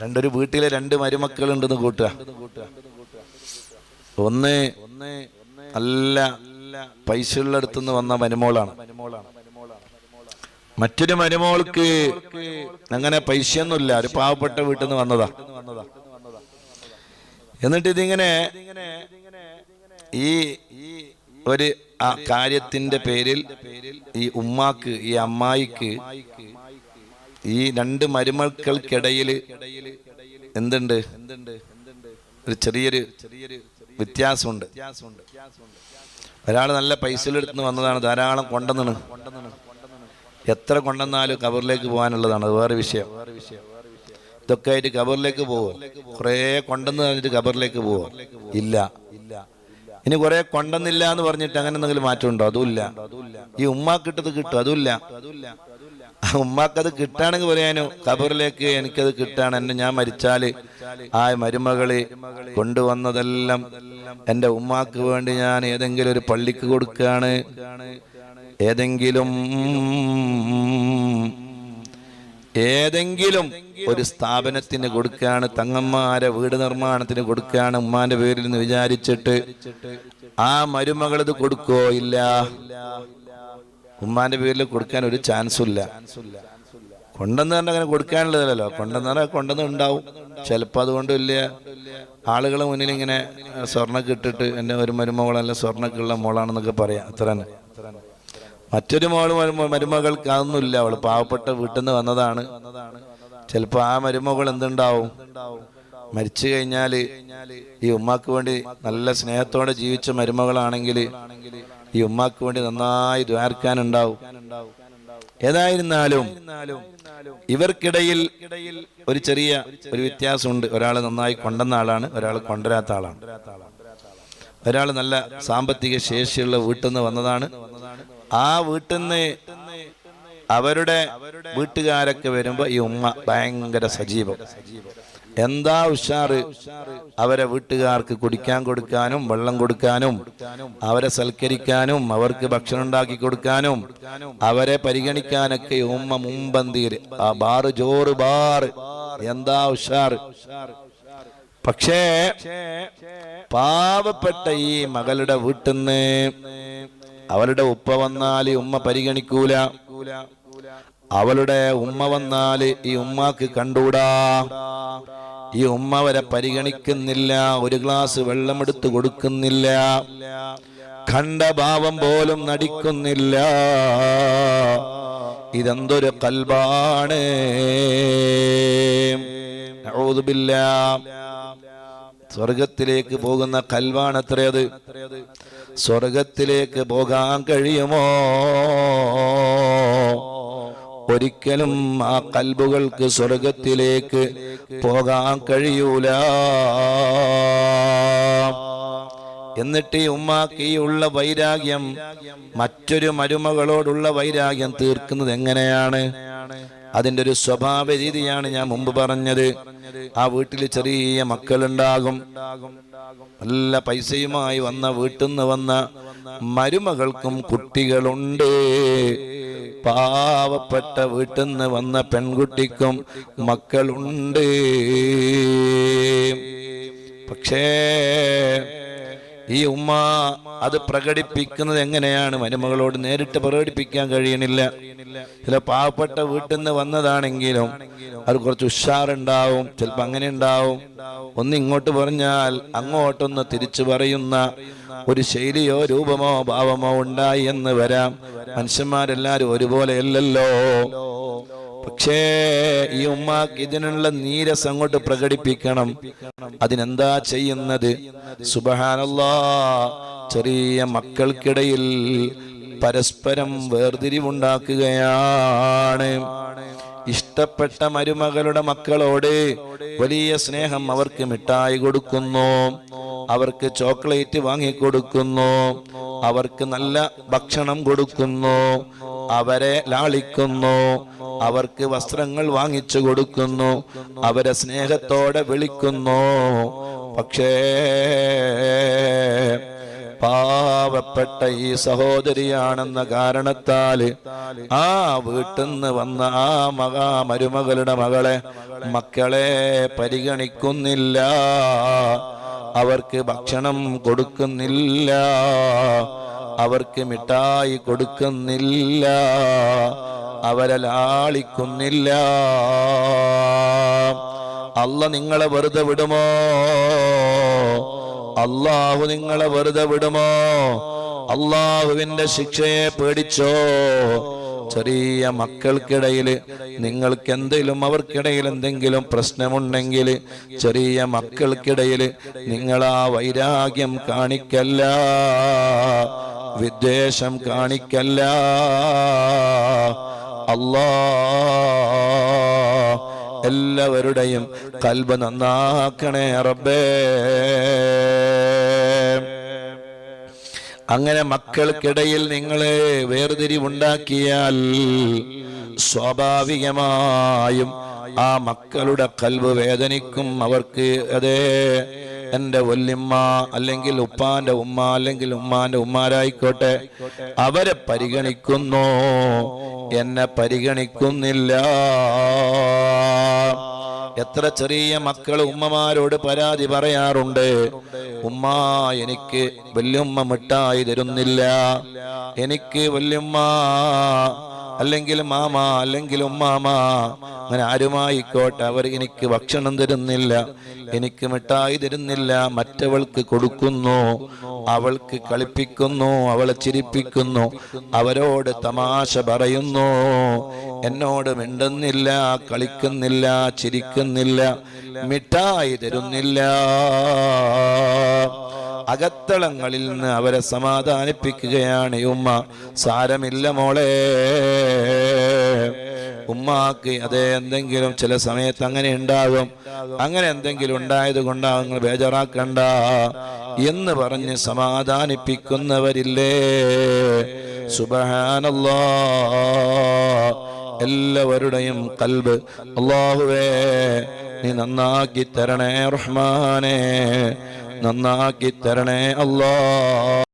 രണ്ടൊരു വീട്ടിലെ രണ്ട് മരുമക്കളുണ്ടെന്ന് കൂട്ടുക. ഒന്ന് നല്ല പൈസ ഉള്ളടുത്തുനിന്ന് വന്ന മരുമോളാണ്. മറ്റൊരു മരുമോൾക്ക് അങ്ങനെ പൈസയൊന്നുമില്ല. ഒരു പാവപ്പെട്ട വീട്ടിൽ നിന്ന് വന്നതാ. എന്നിട്ട് ഇതിങ്ങനെ ഈ ഒരു കാര്യത്തിന്റെ പേരിൽ ഈ ഉമ്മാക്ക് ഈ അമ്മായിക്ക് ഈ രണ്ട് മരുമക്കൾക്കിടയിൽ എന്തുണ്ട്? ഒരു ചെറിയൊരു ചെറിയൊരു വ്യത്യാസമുണ്ട്. ഒരാൾ നല്ല പൈസ എടുത്ത് വന്നതാണ് ധാരാളം കൊണ്ടുവന്നാണ് എത്ര കൊണ്ടുവന്നാലും കബറിലേക്ക് പോകാനുള്ളതാണ് അത് വേറെ വിഷയം. ഇതൊക്കെ ആയിട്ട് കബറിലേക്ക് പോവോ? കുറേ കൊണ്ടെന്ന് പറഞ്ഞിട്ട് കബറിലേക്ക് പോവോ? ഇല്ല. ഇനി കുറെ കൊണ്ടെന്നില്ല എന്ന് പറഞ്ഞിട്ട് അങ്ങനെ എന്തെങ്കിലും മാറ്റമുണ്ടോ? അതുമില്ല. ഈ ഉമ്മാക്കിട്ടത് കിട്ടും അതുമില്ല. ഉമ്മാക്കത് കിട്ടാണെങ്കിൽ പറയാനോ കബറിലേക്ക് എനിക്കത് കിട്ടാണ് എന്നെ ഞാൻ മരിച്ചാൽ ആ മരുമകൾ കൊണ്ടുവന്നതെല്ലാം എന്റെ ഉമ്മാക്ക് വേണ്ടി ഞാൻ ഏതെങ്കിലും ഒരു പള്ളിക്ക് കൊടുക്കുകയാണ്. ഏതെങ്കിലും ഏതെങ്കിലും ഒരു സ്ഥാപനത്തിന് കൊടുക്കുകയാണ് തങ്ങന്മാരെ വീട് നിർമ്മാണത്തിന് കൊടുക്കുകയാണ് ഉമ്മാന്റെ പേരിൽ നിന്ന് വിചാരിച്ചിട്ട് ആ മരുമകളത് കൊടുക്കോ ഇല്ല? ഉമ്മാന്റെ പേരിൽ കൊടുക്കാൻ ഒരു ചാൻസും ഇല്ല. കൊണ്ടെന്ന് പറഞ്ഞാൽ അങ്ങനെ കൊടുക്കാനുള്ളതല്ലോ കൊണ്ടെന്ന് പറഞ്ഞാൽ കൊണ്ടെന്ന് ഉണ്ടാവും. ചിലപ്പോൾ അതുകൊണ്ട് വലിയ ആളുകളെ മുന്നിൽ ഇങ്ങനെ സ്വർണക്ക് ഇട്ടിട്ട് എന്റെ ഒരു മരുമകളല്ല സ്വർണക്കുള്ള മോളാണെന്നൊക്കെ പറയാം. അത്ര തന്നെ. മറ്റൊരു മരുമകൾക്ക് മരുമകൾക്ക് അതൊന്നുമില്ല. അവൾ പാവപ്പെട്ട വീട്ടിൽ നിന്ന് വന്നതാണ്. ചിലപ്പോൾ ആ മരുമകൾ എന്തുണ്ടാവും? മരിച്ചു കഴിഞ്ഞാൽ ഈ ഉമ്മാക്ക് വേണ്ടി നല്ല സ്നേഹത്തോടെ ജീവിച്ച മരുമകളാണെങ്കിൽ ഈ ഉമ്മാക്ക് വേണ്ടി നന്നായി ദ്വാർക്കാനുണ്ടാവും ഏതായിരുന്നാലും ഇവർക്കിടയിൽ ഒരു ചെറിയ ഒരു വ്യത്യാസമുണ്ട്. ഒരാൾ നന്നായി കൊണ്ടുവന്ന ആളാണ് ഒരാൾ കൊണ്ടുവരാത്ത ആളാണ്. ഒരാൾ നല്ല സാമ്പത്തിക ശേഷിയുള്ള വീട്ടിൽ നിന്ന് വന്നതാണ്. ആ വീട്ടിൽ നിന്ന് അവരുടെ വീട്ടുകാരൊക്കെ വരുമ്പോൾ ഈ ഉമ്മ ഭയങ്കര സജീവം. എന്താ ഉഷാറ്? അവരെ വീട്ടുകാർക്ക് കുടിക്കാൻ കൊടുക്കാനും വെള്ളം കൊടുക്കാനും അവരെ സൽക്കരിക്കാനും അവർക്ക് ഭക്ഷണം ഉണ്ടാക്കി കൊടുക്കാനും അവരെ പരിഗണിക്കാനൊക്കെ ഉമ്മ മുമ്പന്തിയിൽ ആ ബാറ് ജോറ് ബാറ്. എന്താ ഉഷാറ്? പക്ഷേ പാവപ്പെട്ട ഈ മകളുടെ വീട്ടിൽ നിന്ന് അവളുടെ ഉപ്പ വന്നാൽ ഉമ്മ പരിഗണിക്കൂല. അവളുടെ ഉമ്മ വന്നാൽ ഈ ഉമ്മാക്ക് കണ്ടൂടാ ഈ ഉമ്മ വരെ പരിഗണിക്കുന്നില്ല ഒരു ഗ്ലാസ് വെള്ളമെടുത്ത് കൊടുക്കുന്നില്ല കണ്ട ഭാവം പോലും നടിക്കുന്നില്ല. ഇതെന്തൊരു കൽബാണ്. സ്വർഗത്തിലേക്ക് പോകുന്ന കൽവാണ് അത്രയത് സ്വർഗത്തിലേക്ക് പോകാൻ കഴിയുമോ? ഒരിക്കലും ആ കൽബുകൾക്ക് സ്വർഗത്തിലേക്ക് പോകാൻ കഴിയൂല. എന്നിട്ട് ഈ ഉമ്മാക്ക് ഈ ഉള്ള വൈരാഗ്യം മറ്റൊരു മരുമകളോടുള്ള വൈരാഗ്യം തീർക്കുന്നത് എങ്ങനെയാണ്? അതിന്റെ ഒരു സ്വഭാവ രീതിയാണ് ഞാൻ മുമ്പ് പറഞ്ഞത്. ആ വീട്ടിൽ ചെറിയ മക്കളുണ്ടാകും. നല്ല പൈസയുമായി വന്ന വീട്ടിൽ നിന്ന് വന്ന മരുമകൾക്കും കുട്ടികളുണ്ട്. പാവപ്പെട്ട വീട്ടിൽ നിന്ന് വന്ന പെൺകുട്ടിക്കും മക്കളുണ്ട്. പക്ഷേ ഈ ഉമ്മ അത് പ്രകടിപ്പിക്കുന്നത് എങ്ങനെയാണ്? മരുമകളോട് നേരിട്ട് പ്രകടിപ്പിക്കാൻ കഴിയണില്ല. ചില പാവപ്പെട്ട വീട്ടിൽ നിന്ന് വന്നതാണെങ്കിലും അത് കുറച്ച് ഉഷാറുണ്ടാവും ചിലപ്പോൾ അങ്ങനെ ഉണ്ടാവും. ഒന്ന് ഇങ്ങോട്ട് പറഞ്ഞാൽ അങ്ങോട്ടൊന്ന് തിരിച്ചു പറയുന്ന ഒരു ശൈലിയോ രൂപമോ ഭാവമോ ഉണ്ടായി എന്ന് വരാം. മനുഷ്യന്മാരെല്ലാരും ഒരുപോലെയല്ലല്ലോ. പക്ഷേ ഈ ഉമ്മാക്ക് ഇതിനുള്ള നീരസം അങ്ങോട്ട് പ്രകടിപ്പിക്കണം. അതിനെന്താ ചെയ്യുന്നത്? സുബഹാനല്ലാ. ചെറിയ മക്കൾക്കിടയിൽ പരസ്പരം വേർതിരിവുണ്ടാക്കുകയാണ്. ഇഷ്ടപ്പെട്ട മരുമകളുടെ മക്കളോട് വലിയ സ്നേഹം അവർക്ക് മിഠായി കൊടുക്കുന്നു. അവർക്ക് ചോക്ലേറ്റ് വാങ്ങിക്കൊടുക്കുന്നു. അവർക്ക് നല്ല ഭക്ഷണം കൊടുക്കുന്നു. അവരെ ലാളിക്കുന്നു. അവർക്ക് വസ്ത്രങ്ങൾ വാങ്ങിച്ചു കൊടുക്കുന്നു. അവരെ സ്നേഹത്തോടെ വിളിക്കുന്നു. പക്ഷേ പാവപ്പെട്ട ഈ സഹോദരിയാണെന്ന കാരണത്താൽ ആ വീട്ടിൽ നിന്ന് വന്ന ആ മകാ മരുമകളുടെ മകളെ മക്കളെ പരിഗണിക്കുന്നില്ല. അവർക്ക് ഭക്ഷണം കൊടുക്കുന്നില്ല. അവർക്ക് മിഠായി കൊടുക്കുന്നില്ല. അവരെ ലാളിക്കുന്നില്ല. അല്ല നിങ്ങളെ വെറുതെ വിടുമോ? അല്ലാഹു നിങ്ങളെ വെറുതെ വിടുമോ? അല്ലാഹുവിന്റെ ശിക്ഷയെ പേടിച്ചോ? ചെറിയ മക്കൾക്കിടയിൽ നിങ്ങൾക്ക് എന്തെങ്കിലും അവർക്കിടയിൽ എന്തെങ്കിലും പ്രശ്നമുണ്ടെങ്കിൽ ചെറിയ മക്കൾക്കിടയിൽ നിങ്ങൾ ആ വൈരാഗ്യം കാണിക്കല്ല വിദ്വേഷം കാണിക്കല്ല. അല്ലാ എല്ലാവരുടെയും കൽബ് നന്നാക്കണേ റബ്ബേ. അങ്ങനെ മക്കൾക്കിടയിൽ നിങ്ങളെ വേർതിരിവുണ്ടാക്കിയാൽ സ്വാഭാവികമായും ആ മക്കളുടെ കൽവ് വേദനിക്കും. അവർക്ക് അതേ എന്റെ വല്യമ്മ അല്ലെങ്കിൽ ഉപ്പാന്റെ ഉമ്മ അല്ലെങ്കിൽ ഉമ്മാന്റെ ഉമ്മാരായിക്കോട്ടെ അവരെ പരിഗണിക്കുന്നു. എന്നെ പരിഗണിക്കുന്നില്ല. എത്ര ചെറിയ മക്കൾ ഉമ്മമാരോട് പരാതി പറയാറുണ്ട്? ഉമ്മ എനിക്ക് വല്യമ്മ മിഠായി തരുന്നില്ല. എനിക്ക് വല്യമ്മ അല്ലെങ്കിൽ മാമ അല്ലെങ്കിൽ ഉമ്മാമ. അങ്ങനെ ആരുമായിക്കോട്ടെ അവർ എനിക്ക് ഭക്ഷണം തരുന്നില്ല എനിക്ക് മിഠായി തരുന്നില്ല മറ്റവൾക്ക് കൊടുക്കുന്നു അവൾക്ക് കളിപ്പിക്കുന്നു അവളെ ചിരിപ്പിക്കുന്നു അവരോട് തമാശ പറയുന്നു. എന്നോട് മിണ്ടുന്നില്ല കളിക്കുന്നില്ല ചിരിക്കുന്നില്ല മിഠായി തരുന്നില്ല. അകത്തളങ്ങളിൽ നിന്ന് അവരെ സമാധാനിപ്പിക്കുകയാണ് ഉമ്മ. സാരമില്ല മോളെ. ഉമ്മാക്ക് അതേ എന്തെങ്കിലും ചില സമയത്ത് അങ്ങനെ ഉണ്ടാകും. അങ്ങനെ എന്തെങ്കിലും ഉണ്ടായത് കൊണ്ടാകും നിങ്ങൾ ബേജാറാക്കണ്ട എന്ന് പറഞ്ഞ് സമാധാനിപ്പിക്കുന്നവരില്ലേ? സുബഹാനല്ലോ. എല്ലാവരുടെയും കൽബ് അള്ളാഹുവേ നീ നന്നാക്കി തരണേ റഹ്മാനേ. നന്നാക്കി തരണേ അല്ലാ.